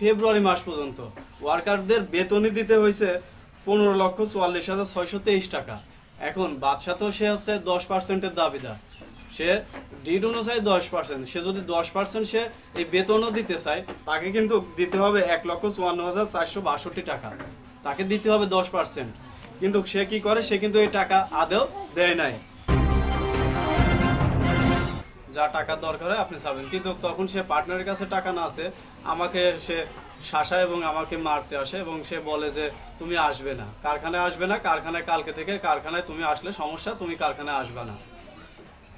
ফেব্রুয়ারি মাস পর্যন্ত। ওয়ার্কারদের বেতনই দিতে হয়েছে পনেরো লক্ষ চুয়াল্লিশ হাজার ছয়শো তেইশ টাকা। এখন বাদশা তো সে হচ্ছে দশ পার্সেন্টের দাবিদার। সে ডিড অনুযায়ী দশ পার্সেন্ট। সে যদি দশ পার্সেন্ট সে এই বেতনও দিতে চায়, তাকে কিন্তু দিতে হবে এক লক্ষ চুয়ান্ন হাজার চারশো বাষট্টি টাকা। তাকে দিতে হবে দশ পার্সেন্ট। কিন্তু সে কি করে? সে কিন্তু এই টাকা আদেও দেয় নাই। যা টাকা দরকার হয় আপনি চাবেন কিন্তু তখন সে পার্টনারের কাছে টাকা না আছে আমাকে সে শাসা এবং আমাকে মারতে আসে এবং সে বলে যে তুমি আসবে না। কারখানায় আসবে না কারখানায় কালকে থেকে কারখানায় তুমি আসলে সমস্যা তুমি কারখানায় আসবে না।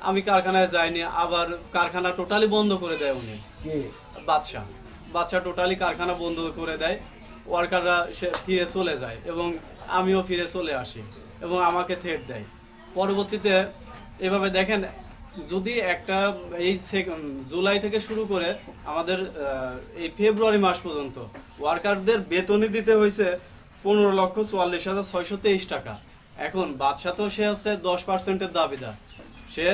আমি কারখানায় যাইনি আবার কারখানা টোটালি বন্ধ করে দেয় উনি। কে? বাদশা বাদশা টোটালি কারখানা বন্ধ করে দেয়। ওয়ার্কাররা সে ফিরে চলে যায় এবং আমিও ফিরে চলে আসি এবং আমাকে থেট দেয়। পরবর্তীতে এভাবে দেখেন যদি একটা এই জুলাই থেকে শুরু করে আমাদের এই ফেব্রুয়ারি মাস পর্যন্ত ওয়ার্কারদের বেতনই দিতে হয়েছে পনেরো লক্ষ চুয়াল্লিশ হাজার ছয়শো তেইশ টাকা। এখন বাদশা তো সে হচ্ছে দশ পার্সেন্টের দাবিদার। সে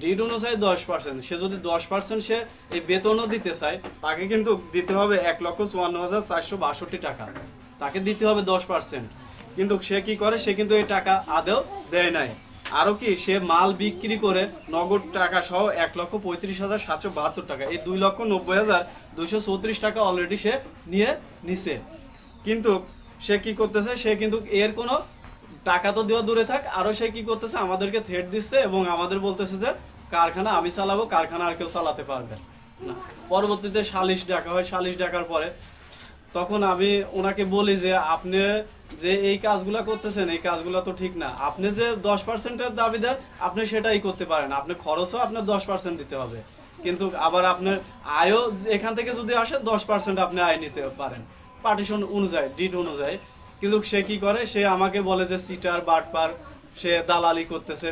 ডিড অনুযায়ী দশ পার্সেন্ট সে যদি দশ পার্সেন্ট সে এই বেতনও দিতে চায়, তাকে কিন্তু দিতে হবে এক লক্ষ চুয়ান্ন হাজার চারশো বাষট্টি টাকা। তাকে দিতে হবে দশ পার্সেন্ট কিন্তু সে কি করে? সে কিন্তু এই টাকা আদেও দেয় নাই। আরও কি, সে মাল বিক্রি করে নগদ টাকা সহ এক লক্ষ পঁয়ত্রিশ হাজার সাতশো বাহাত্তর টাকা। এই দুই লক্ষ নব্বই হাজার দুইশো চৌত্রিশ টাকা অলরেডি সে নিয়ে নিছে। কিন্তু সে কি করতেছে, সে কিন্তু এর কোনো টাকা তো দেওয়া দূরে থাক আরও সে কি করতেছে, আমাদেরকে থ্রেট দিচ্ছে এবং আমাদের বলতেছে যে, কারখানা আমি চালাবো, কারখানা আর কেউ চালাতে পারবে না। পরবর্তীতে সালিশ ডাকা হয়, সালিশ ডাকার পরে তখন আমি ওনাকে বলি যে, আপনি যে এই কাজগুলা করতেছেন, এই কাজগুলো তো ঠিক না। আপনি যে দশ পার্সেন্টের দাবিদার আপনি সেটাই করতে পারেন। আপনি খরচও আপনার দশ পার্সেন্ট দিতে হবে। কিন্তু আবার আপনার আয়ও এখান থেকে যদি আসে, দশ পার্সেন্ট আপনি আয় নিতে পারেন। পার্টিশন অনুযায়ী ডিড অনুযায়ী। কিন্তু সে কি করে? সে আমাকে বলে যে সিটার বাটপার, সে দালালি করতেছে।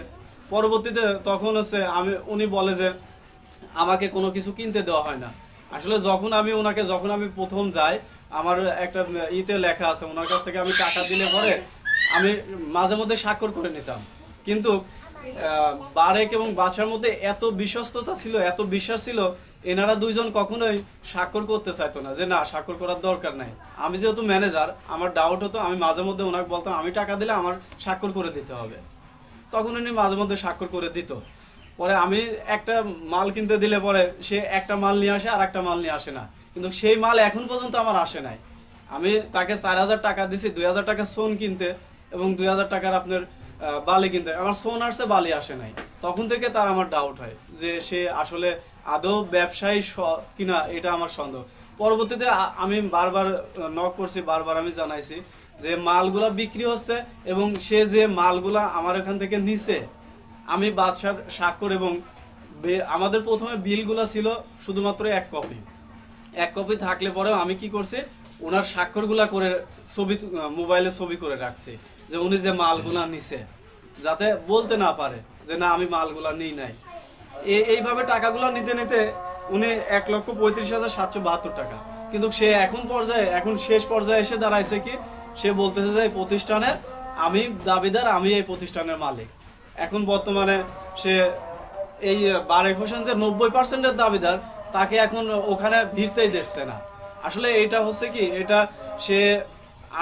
পরবর্তীতে তখন হচ্ছে আমি, উনি বলে যে, আমাকে কোনো কিছু কিনতে দেওয়া হয় না। আসলে যখন আমি ওনাকে, যখন আমি প্রথম যাই আমার একটা ইতে লেখা আছে, ওনার কাছ থেকে আমি টাকা দিলে পরে আমি মাঝে মধ্যে স্বাক্ষর করে নিতাম। কিন্তু বারেক এবং বাসার মধ্যে এত বিশ্বস্ততা ছিল, এত বিশ্বাস ছিল, এনারা দুইজন কখনোই স্বাক্ষর করতে চাইতো না, যে না, স্বাক্ষর করার দরকার নাই। আমি যেহেতু ম্যানেজার আমার ডাউট হতো, আমি মাঝে মধ্যে ওনাকে বলতাম, আমি টাকা দিলে আমার স্বাক্ষর করে দিতে হবে। তখন উনি মাঝে মধ্যে স্বাক্ষর করে দিত। পরে আমি একটা মাল কিনতে দিলে পরে সে একটা মাল নিয়ে আসে আর একটা মাল নিয়ে আসে না। কিন্তু সেই মাল এখন পর্যন্ত আমার আসে নাই। আমি তাকে চার হাজার টাকা দিছি, দুই হাজার টাকা সোন কিনতে এবং দুই হাজার টাকার আপনার বালি কিনতে। আমার সোন আসছে বালি আসে নাই। তখন থেকে তার আমার ডাউট হয় যে সে আসলে আদৌ ব্যবসায়ী কিনা এটা আমার সন্দেহ। পরবর্তীতে আমি বারবার নক করছি, বারবার আমি জানাইছি যে মালগুলা বিক্রি হচ্ছে এবং সে যে মালগুলা আমার এখান থেকে নিছে, আমি বাদশার স্বাক্ষর এবং আমাদের প্রথমে বিলগুলা ছিল শুধুমাত্র এক কপি এক কপি থাকলে পরেও আমি কি করছি? ওনার স্বাক্ষরগুলা করে ছবি মোবাইলে ছবি করে রাখছি যে উনি যে মালগুলা নিছে যাতে বলতে না পারে যে না আমি মালগুলা নিই নাই। এ- এইভাবে টাকাগুলো নিতে নিতে উনি এক লক্ষ পঁয়ত্রিশ হাজার সাতশো বাহাত্তর টাকা। কিন্তু সে এখন পর্যায়ে এখন শেষ পর্যায়ে এসে দাঁড়াইছে কি? সে বলতেছে যে এই প্রতিষ্ঠানের আমি দাবিদার আমি এই প্রতিষ্ঠানের মালিক। এখন বর্তমানে সে এই বারেক হোসেন যে নব্বই পার্সেন্টের দাবিদার তাকে এখন ওখানে ভিড়তেই দিচ্ছে না। আসলে এটা হচ্ছে কি, এটা সে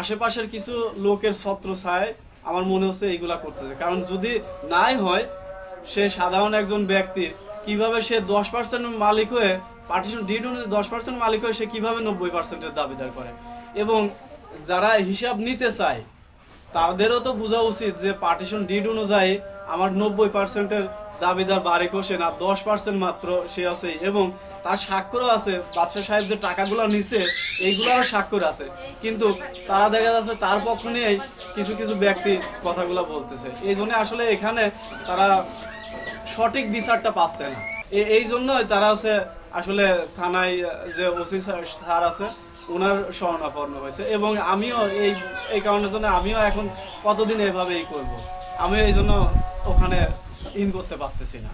আশেপাশের কিছু লোকের ছত্র ছায় আমার মনে হচ্ছে এইগুলা করতেছে। কারণ যদি নাই হয়, সে সাধারণ একজন ব্যক্তি, কীভাবে সে দশ পার্সেন্ট মালিক হয়ে পার্টিশন ডিড অনুযায়ী দশ পার্সেন্ট মালিক হয়ে সে কীভাবে নব্বই পার্সেন্টের দাবিদার করে? এবং যারা হিসাব নিতে চায়, তাদেরও তো বোঝা উচিত যে পার্টিশন ডিড অনুযায়ী আমার নব্বই পার্সেন্টের দাবিদার বারেক হোসেন আর দশ পার্সেন্ট মাত্র সে আছে এবং তার স্বাক্ষরও আছে। বাদশাহ সাহেব যে টাকাগুলো নিছে, এইগুলোরও স্বাক্ষর আছে। কিন্তু তারা দেখা যাচ্ছে তার পক্ষ নিয়েই কিছু কিছু ব্যক্তি কথাগুলো বলতেছে। এই জন্য আসলে এখানে তারা সঠিক বিচারটা পাচ্ছে না। এই জন্যই তারা হচ্ছে আসলে থানায় যে ওসি স্যার আছে ওনার শরণাপন্ন হয়েছে। এবং আমিও এই এই কারণের জন্য আমিও এখন কতদিন এভাবেই করব? আমি এই জন্য ওখানে ইন করতে পারতেছি না